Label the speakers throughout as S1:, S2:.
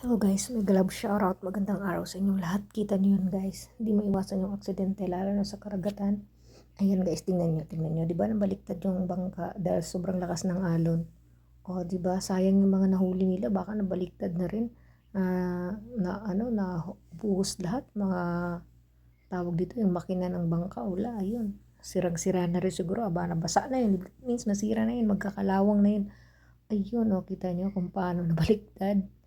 S1: Hello guys, may galab shoutout. Magandang araw sa inyong lahat. Kita niyo yun guys. Hindi maiwasan yung aksidente lalo na sa karagatan. Ayan guys, tingnan nyo, tingnan nyo. Di ba nabaliktad yung bangka dahil sobrang lakas ng alon? O di ba sayang yung mga nahuli nila, baka nabaliktad na rin. Ah, na ano, na buhos lahat. Mga tawag dito, yung makina ng bangka. Wala, ayun. Sirang-sira na rin siguro. Aba, nabasa na yun. It means masira na yun. Magkakalawang na yun. Ayun, o, kita nyo kung paano nabaliktad.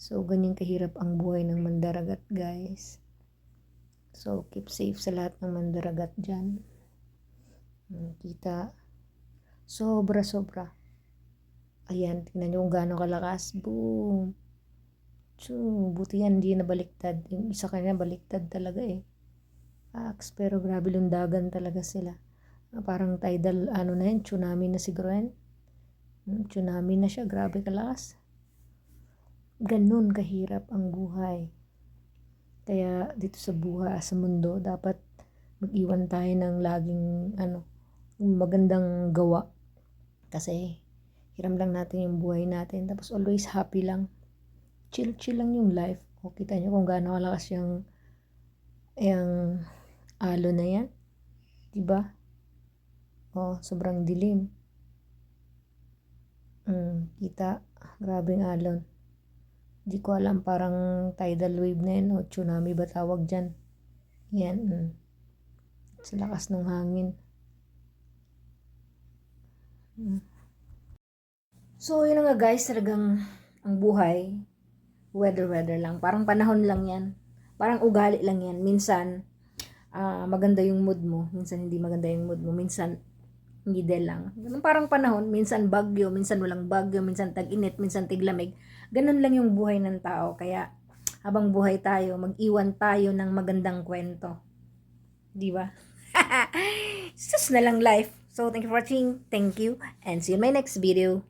S1: So, ganyan kahirap ang buhay ng mandaragat, guys. So, keep safe sa lahat ng mandaragat dyan. Kita. Sobra, sobra. Ayan, tingnan nyo kung gaano kalakas. Boom. Choo, buti yan, hindi nabaliktad. Yung isa kanya baliktad talaga eh. Aks, pero grabe lundagan talaga sila. Ah, Parang tidal, ano na yan, tsunami na siguro yan. Hmm, Tsunami na siya, grabe kalakas ganun kahirap ang buhay. Kaya dito sa buhay, sa mundo, dapat mag-iwan tayo ng laging ano, magandang gawa. Kasi hiram lang natin yung buhay natin. Tapos always happy lang. Chill-chill lang yung life. O kita nyo kung gaano kalakas yung yung alo na yan. Diba? O, sobrang dilim. Mm, kita. Grabing alon. Di ko alam, parang tidal wave na yan o tsunami ba tawag dyan. Yan. Mm. Sa lakas ng hangin. Mm. So, yun nga guys, talagang ang buhay, weather-weather lang. Parang panahon lang yan. Parang ugali lang yan. Minsan, ah, maganda yung mood mo. Minsan, hindi maganda yung mood mo. Minsan, hindi lang. Parang panahon, minsan bagyo, minsan walang bagyo, minsan tag-init, minsan tiglamig. Ganun lang yung buhay ng tao. Kaya habang buhay tayo, mag-iwan tayo ng magandang kwento. Di ba? Sus na lang life. So, thank you for watching. Thank you. And see you in my next video.